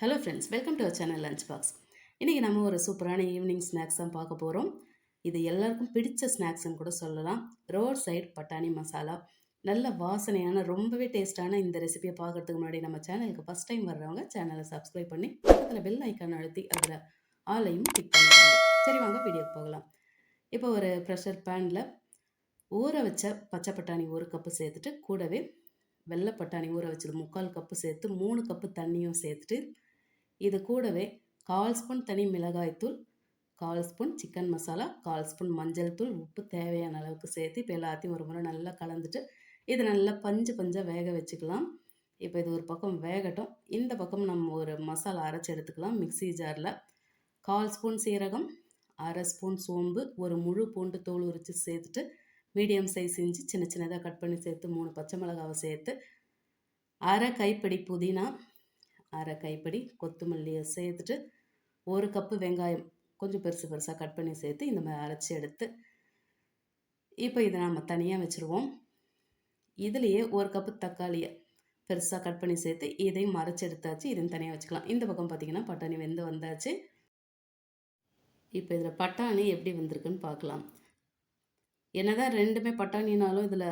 Hello friends welcome to our channel lunch box இன்றைக்கி நம்ம ஒரு சூப்பரான ஈவினிங் ஸ்நாக்ஸ் தான் பார்க்க போகிறோம் இது எல்லாருக்கும் பிடிச்ச ஸ்நாக்ஸ்னு கூட சொல்லலாம். ரோட் சைடு பட்டாணி மசாலா. நல்ல வாசனையான ரொம்பவே டேஸ்ட்டான இந்த ரெசிபியை பார்க்கறதுக்கு முன்னாடி நம்ம சேனலுக்கு ஃபஸ்ட் டைம் வர்றவங்க சேனலை சப்ஸ்கிரைப் பண்ணி பக்கத்தில் பெல் ஐக்கான் அழுத்தி அதில் ஆலையும் கிளிக் பண்ணிக்கோங்க. சரி வாங்க வீடியோக்கு போகலாம். இப்போ ஒரு ப்ரெஷர் பேனில் ஊற வச்ச பச்சை பட்டாணி ஒரு கப்பு சேர்த்துட்டு கூடவே வெள்ளை பட்டாணி ஊற வச்சது முக்கால் கப்பு சேர்த்து மூணு கப்பு தண்ணியும் சேர்த்துட்டு இது கூடவே கால் ஸ்பூன் தனி மிளகாய்த்தூள் கால் ஸ்பூன் சிக்கன் மசாலா கால் ஸ்பூன் மஞ்சள் தூள் உப்பு தேவையான அளவுக்கு சேர்த்து இப்போ எல்லாத்தையும் ஒரு முறை நல்லா கலந்துட்டு இது நல்லா பஞ்சு பஞ்சாக வேக வச்சுக்கலாம். இப்போ இது ஒரு பக்கம் வேகட்டும். இந்த பக்கம் நம்ம ஒரு மசாலா அரைச்சி எடுத்துக்கலாம் மிக்ஸி ஜாரில். கால் ஸ்பூன் சீரகம் அரை ஸ்பூன் சோம்பு ஒரு முழு பூண்டு தோல் உரித்து சேர்த்துட்டு மீடியம் சைஸ் இஞ்சி சின்ன சின்னதாக கட் பண்ணி சேர்த்து மூணு பச்சை மிளகாவை சேர்த்து அரை கைப்பிடி புதினா அரை கைப்பிடி கொத்தமல்லியை சேர்த்துட்டு ஒரு கப்பு வெங்காயம் கொஞ்சம் பெருசு பெருசாக கட் பண்ணி சேர்த்து இந்த மாதிரி அரைச்சி எடுத்து இப்போ இதை நம்ம தனியாக வச்சுருவோம். இதுலேயே ஒரு கப்பு தக்காளியை பெருசாக கட் பண்ணி சேர்த்து இதையும் மறைச்சி எடுத்தாச்சு. இதையும் தனியாக வச்சுக்கலாம். இந்த பக்கம் பார்த்திங்கன்னா பட்டாணி வெந்து வந்தாச்சு. இப்போ இதில் பட்டாணி எப்படி வந்திருக்குன்னு பார்க்கலாம் என்னதான் ரெண்டுமே பட்டாணினாலும் இதில்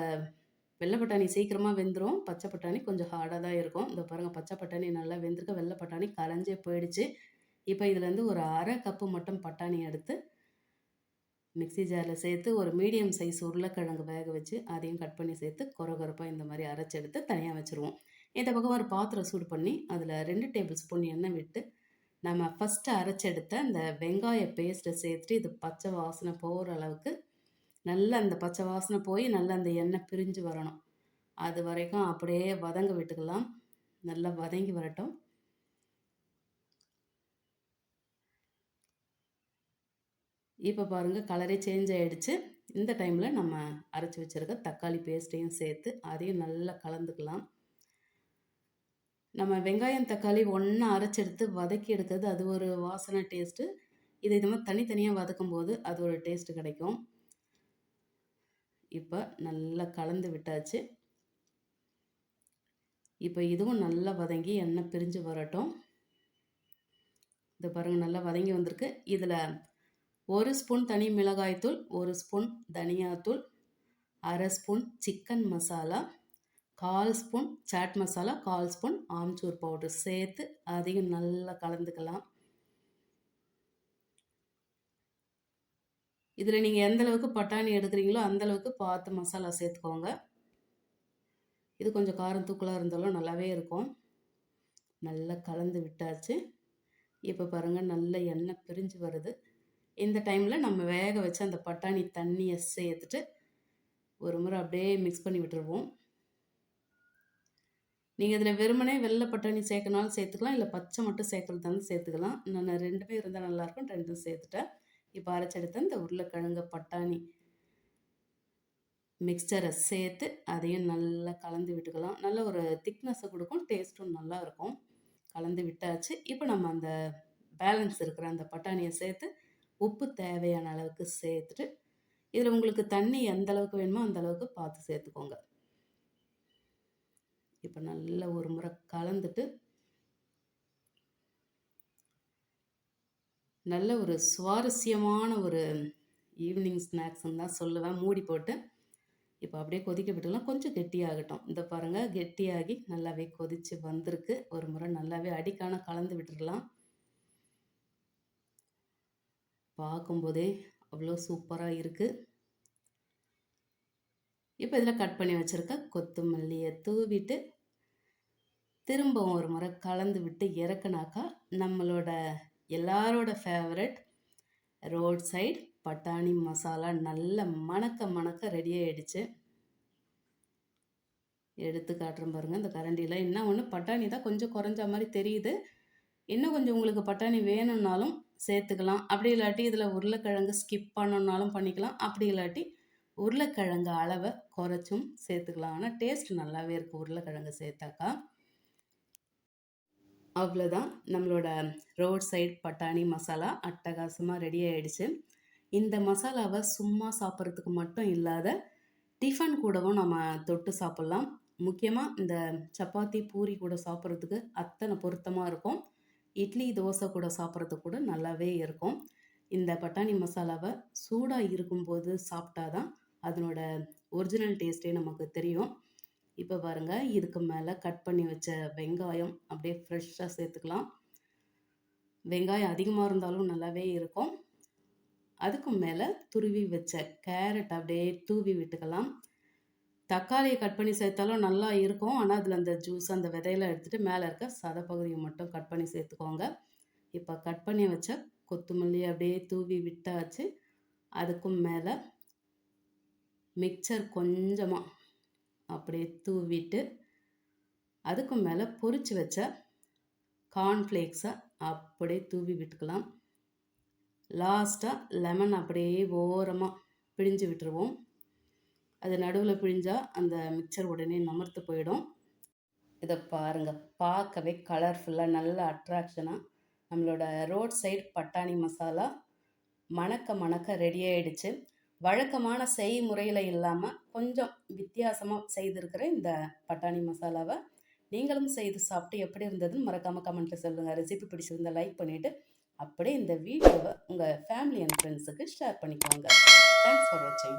வெள்ளை பட்டாணி சீக்கிரமாக வெந்துடும் பச்சை பட்டாணி கொஞ்சம் ஹார்டாக தான் இருக்கும். இந்த பாருங்கள் பச்சை பட்டாணி நல்லா வெந்திருக்கு. வெள்ளை பட்டாணி கரைஞ்சே போயிடுச்சு. இப்போ இதுலேருந்து ஒரு அரை கப்பு மட்டும் பட்டாணி எடுத்து மிக்ஸி ஜாரில் சேர்த்து ஒரு மீடியம் சைஸ் உருளைக்கிழங்கு வேக வச்சு அதையும் கட் பண்ணி சேர்த்து குறகுறப்பாக இந்த மாதிரி அரைச்சி எடுத்து தனியாக வச்சுருவோம். இந்த பக்கம் ஒரு பாத்திரம் சூடு பண்ணி அதில் ரெண்டு டேபிள் ஸ்பூன் எண்ணெய் விட்டு நம்ம ஃபஸ்ட்டு அரைச்செடுத்த அந்த வெங்காய பேஸ்ட்டை சேர்த்துட்டு இது பச்சை வாசனை போகிற அளவுக்கு நல்ல அந்த பச்சை வாசனை போய் நல்ல அந்த எண்ணெய் பிரிஞ்சு வரணும். அது வரைக்கும் அப்படியே வதங்க விட்டுக்கலாம். நல்லா வதங்கி வரட்டும். இப்போ பாருங்கள் கலரே சேஞ்ச் ஆகிடுச்சு இந்த டைமில் நம்ம அரைச்சி வச்சுருக்க தக்காளி பேஸ்ட்டையும் சேர்த்து அதையும் நல்லா கலந்துக்கலாம். நம்ம வெங்காயம் தக்காளி ஒன்றா அரைச்செடுத்து வதக்கி எடுக்கிறது அது ஒரு வாசனை டேஸ்ட்டு இது இது மாதிரி தனித்தனியாக வதக்கும் போது அது ஒரு டேஸ்ட்டு கிடைக்கும். இப்போ நல்லா கலந்து விட்டாச்சு. இப்போ இதுவும் நல்லா வதங்கி எண்ணெய் பிரிஞ்சு வரட்டும். இது பாருங்கள் நல்லா வதங்கி வந்திருக்கு. இதில் ஒரு ஸ்பூன் தனி மிளகாய்த்தூள் ஒரு ஸ்பூன் தனியாத்தூள் அரை ஸ்பூன் சிக்கன் மசாலா கால் ஸ்பூன் சாட் மசாலா கால் ஸ்பூன் ஆம்ச்சூர் பவுடர். சேர்த்து அதையும் நல்லா கலந்துக்கலாம். இதில் நீங்கள் எந்த அளவுக்கு பட்டாணி எடுக்கிறீங்களோ அந்த அளவுக்கு பார்த்து மசாலா சேர்த்துக்கோங்க. இது கொஞ்சம் காரம் தூக்கலாக இருந்தாலும் நல்லாவே இருக்கும். நல்லா கலந்து விட்டாச்சு. இப்போ பாருங்கள் நல்ல எண்ணெய் பிரிஞ்சு வருது. இந்த டைமில் நம்ம வேக வச்சு அந்த பட்டாணி தண்ணியை சேர்த்துட்டு ஒரு முறை அப்படியே மிக்ஸ் பண்ணி விட்டுருவோம். நீங்கள் இதில் வெறுமனே வெள்ளை பட்டாணி சேர்க்கனாலும் சேர்த்துக்கலாம் இல்லை பச்சை மட்டும் சேர்க்குறதாலும் சேர்த்துக்கலாம். நான் ரெண்டுமே இருந்தால் நல்லாயிருக்கும் ரெண்டும் சேர்த்துட்டேன். இப்போ அரைச்செடுத்த இந்த உருளைக்கிழங்கு பட்டாணி மிக்சரை சேர்த்து அதையும் நல்லா கலந்து விட்டுக்கலாம். நல்ல ஒரு திக்னஸை கொடுக்கும் டேஸ்ட்டும் நல்லா இருக்கும். கலந்து விட்டாச்சு. இப்போ நம்ம அந்த பேலன்ஸ் இருக்கிற அந்த பட்டாணியை சேர்த்து உப்பு தேவையான அளவுக்கு சேர்த்துட்டு இதில் உங்களுக்கு தண்ணி எந்த அளவுக்கு வேணுமோ அந்த அளவுக்கு பார்த்து சேர்த்துக்கோங்க. இப்போ நல்லா ஒரு முறை கலந்துட்டு நல்ல ஒரு சுவாரஸ்யமான ஒரு ஈவினிங் ஸ்நாக்ஸ்ன்னு தான் சொல்லுவேன். மூடி போட்டு இப்போ அப்படியே கொதிக்க விட்டுலாம் கொஞ்சம் கெட்டியாகட்டும். இந்த பாருங்கள் கெட்டியாகி நல்லாவே கொதித்து வந்திருக்கு. ஒரு முறை நல்லாவே அடிக்கான கலந்து விட்டுடலாம். பார்க்கும்போதே அவ்வளோ சூப்பராக இருக்குது இப்போ இதில் கட் பண்ணி வச்சுருக்க கொத்தமல்லியை தூவிட்டு திரும்பவும் ஒரு முறை கலந்து விட்டு இறக்குனாக்கா நம்மளோட எல்லாரோட ஃபேவரட் ரோட் சைடு பட்டாணி மசாலா நல்ல மணக்க மணக்க ரெடி ஆகிடுச்சு எடுத்து காட்டுறேன் பாருங்கள் இந்த கரண்டியில். என்ன ஒன்று பட்டாணி தான் கொஞ்சம் குறைஞ்ச மாதிரி தெரியுது. இன்னும் கொஞ்சம் உங்களுக்கு பட்டாணி வேணும்னாலும் சேர்த்துக்கலாம். அப்படி இல்லாட்டி இதில் உருளைக்கிழங்கு ஸ்கிப் பண்ணணுன்னாலும் பண்ணிக்கலாம். அப்படி இல்லாட்டி உருளைக்கிழங்கு அளவை குறைச்சும் சேர்த்துக்கலாம். ஆனால் டேஸ்ட் நல்லாவே இருக்குது உருளைக்கிழங்கு சேர்த்தாக்கா. அவ்வளோதான் நம்மளோட ரோட் சைட் பட்டாணி மசாலா அட்டகாசமாக ரெடி ஆகிடுச்சு இந்த மசாலாவை சும்மா சாப்பிட்றதுக்கு மட்டும் இல்லாத டிஃபன் கூடவும் நம்ம தொட்டு சாப்பிட்லாம். முக்கியமாக இந்த சப்பாத்தி பூரி கூட சாப்பிட்றதுக்கு அத்தனை பொருத்தமாக இருக்கும். இட்லி தோசை கூட சாப்பிட்றதுக்கு கூட நல்லாவே இருக்கும். இந்த பட்டாணி மசாலாவை சூடாக இருக்கும்போது சாப்பிட்டா தான் அதனோட ஒரிஜினல் டேஸ்ட்டே நமக்கு தெரியும். இப்போ பாருங்கள் இதுக்கு மேலே கட் பண்ணி வச்ச வெங்காயம் அப்படியே ஃப்ரெஷ்ஷாக சேர்த்துக்கலாம். வெங்காயம் அதிகமாக இருந்தாலும் நல்லாவே இருக்கும். அதுக்கு மேலே துருவி வச்ச கேரட் அப்படியே தூவி விட்டுக்கலாம். தக்காளியை கட் பண்ணி சேர்த்தாலும் நல்லா இருக்கும். ஆனால் அதில் அந்த ஜூஸ் அந்த விதையெல்லாம் எடுத்துகிட்டு மேலே இருக்க சத பகுதியை மட்டும் கட் பண்ணி சேர்த்துக்கோங்க. இப்போ கட் பண்ணி வச்ச கொத்தமல்லி அப்படியே தூவி விட்டாச்சு. அதுக்கும் மேலே மிக்சர் கொஞ்சமாக அப்படியே தூவிட்டு அதுக்கும் மேலே பொறிச்சு வச்ச கார்ன்ஃப்ளேக்ஸை அப்படியே தூவி விட்டுக்கலாம். லாஸ்ட்டாக லெமன் அப்படியே ஓரமாக பிழிஞ்சு விட்டுருவோம். அது நடுவில் பிழிஞ்சால் அந்த மிக்சர் உடனே நமர்த்து போயிடும். இதை பாருங்கள் பார்க்கவே கலர்ஃபுல்லாக நல்ல அட்ராக்ஷனாக நம்மளோட ரோட் சைடு பட்டாணி மசாலா மணக்க மணக்க ரெடி ஆகிடுச்சு வழக்கமான செய்முறையில் இல்லாமல் கொஞ்சம் வித்தியாசமாக செய்திருக்கிற இந்த பட்டாணி மசாலாவை நீங்களும் செய்து சாப்பிட்டு எப்படி இருந்ததுன்னு மறக்காமல் கமெண்ட்டில் சொல்லுங்கள் ரெசிபி பிடிச்சிருந்தா லைக் பண்ணிவிட்டு அப்படியே இந்த வீடியோவை உங்கள் ஃபேமிலி அண்ட் ஃப்ரெண்ட்ஸுக்கு ஷேர் பண்ணிக்கோங்க. தேங்க்ஸ் ஃபார் வாட்சிங்